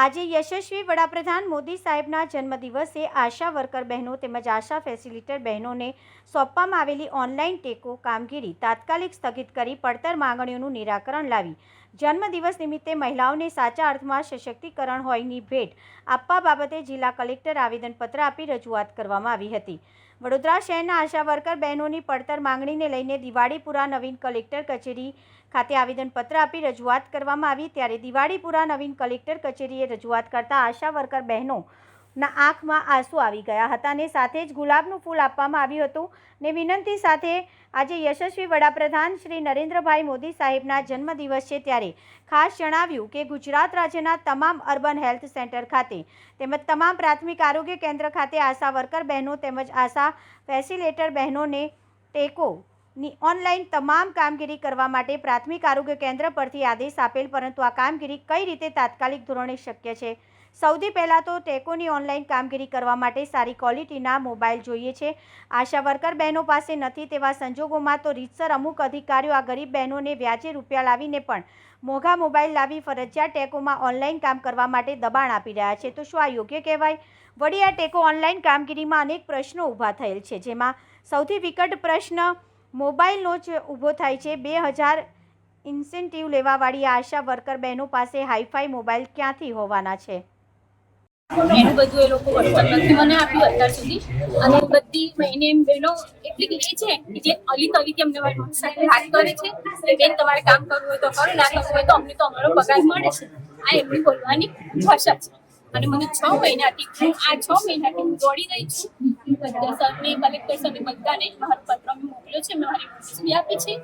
આજે યશસ્વી વડાપ્રધાન મોદી સાહેબના જન્મદિવસે આશા વર્કર બહેનો તેમજ આશા ફેસિલિટર બહેનોને સોંપવામાં આવેલી ઓનલાઈન ટેકો કામગીરી તાત્કાલિક સ્થગિત કરી પડતર માંગણીઓનું નિરાકરણ લાવી જન્મદિવસ નિમિત્તે મહિલાઓને સાચા અર્થમાં સશક્તિકરણ હોયની ભેટ આપવા બાબતે જિલ્લા કલેક્ટર આવેદનપત્ર આપી રજૂઆત કરવામાં આવી હતી. વડોદરા શહેરના આશા વર્કર બહેનોની પડતર માંગણીને લઈને દિવાળીપુરા નવીન કલેક્ટર કચેરી ખાતે આવેદનપત્ર આપી રજૂઆત કરવામાં આવી. ત્યારે દિવાળીપુરા નવીન કલેક્ટર કચેરીએ રજૂઆત કરતા આશા વર્કર બહેનોના આંખમાં આંસુ આવી ગયા હતા અને સાથે જ ગુલાબનું ફૂલ આપવામાં આવ્યું હતું. ને વિનંતી સાથે આજે યશસ્વી વડાપ્રધાન શ્રી નરેન્દ્રભાઈ મોદી સાહેબના જન્મદિવસ છે ત્યારે ખાસ જણાવ્યું કે ગુજરાત રાજ્યના તમામ અર્બન હેલ્થ સેન્ટર ખાતે તેમજ તમામ પ્રાથમિક આરોગ્ય કેન્દ્ર ખાતે આશા વર્કર બહેનો તેમજ આશા ફેસિલેટર બહેનોને ટેકોની ઓનલાઈન તમામ કામગીરી કરવા માટે પ્રાથમિક આરોગ્ય કેન્દ્ર પરથી આદેશ આપેલ, પરંતુ આ કામગીરી કઈ રીતે તાત્કાલિક ધોરણે શક્ય છે? સૌથી પહેલાં તો ટેકોની ઓનલાઈન કામગીરી કરવા માટે સારી ક્વોલિટીના મોબાઈલ જોઈએ છે. આશા વર્કર બહેનો પાસે નથી તેવા સંજોગોમાં તો રીતસર અમુક અધિકારીઓ આ ગરીબ બહેનોને વ્યાજે રૂપિયા લાવીને પણ મોંઘા મોબાઈલ લાવી ફરજિયાત ટેકોમાં ઓનલાઈન કામ કરવા માટે દબાણ આપી રહ્યા છે. તો શું આ યોગ્ય કહેવાય? વળી આ ટેકો ઓનલાઈન કામગીરીમાં અનેક પ્રશ્નો ઊભા થયેલ છે, જેમાં સૌથી વિકટ પ્રશ્ન મોબાઈલનો જ ઊભો થાય છે. બે હજાર ઇન્સેન્ટિવ લેવાવાળી આશા વર્કર બહેનો પાસે હાઈફાઈ મોબાઈલ ક્યાંથી હોવાના છે? ઘણું બધું એ લોકો નથી મને આપ્યું અત્યાર સુધી. અને બધી મહિને એમ બહેનો, એટલી એ છે કે જે અલી તરીકે અમને મારી સાથે વાત કરે છે, કે બેન તમારે કામ કરવું હોય તો કરો, ના કરવું હોય તો અમને તો અમારો પગાર મળે છે. આ એમની બોલવાની ભાષા છે. અને મને છ મહિનાથી, હું આ છ મહિનાથી હું દોડી રહી છું. બધા સરને કલેક્ટર સરને બધાને મારો પત્ર મોકલ્યો છે મારી નોટિસ આપી છે.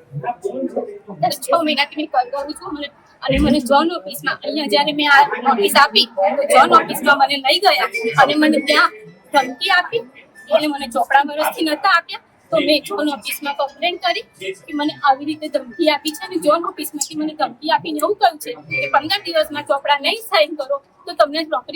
દસ છ મહિનાથી મેં કર છું. મને અને મને જોન ઓફિસમાં અહીંયા જ્યારે મેં આ નોટિસ આપી જોન ઓફિસમાં મને લઈ ગયા અને મને ત્યાં ધમકી આપી. એટલે મને ચોપડા વર્ષથી નતા આપ્યા. તો મેં જોન ઓફિસમાં કમ્પ્લેન કરી કે મને આવી રીતે ધમકી આપી છે. અને જોન ઓફિસમાંથી મને ધમકી આપીને એવું કહ્યું છે કે પંદર દિવસમાં ચોપડા નહીં સાઈન કરો, તો તમને નોકરી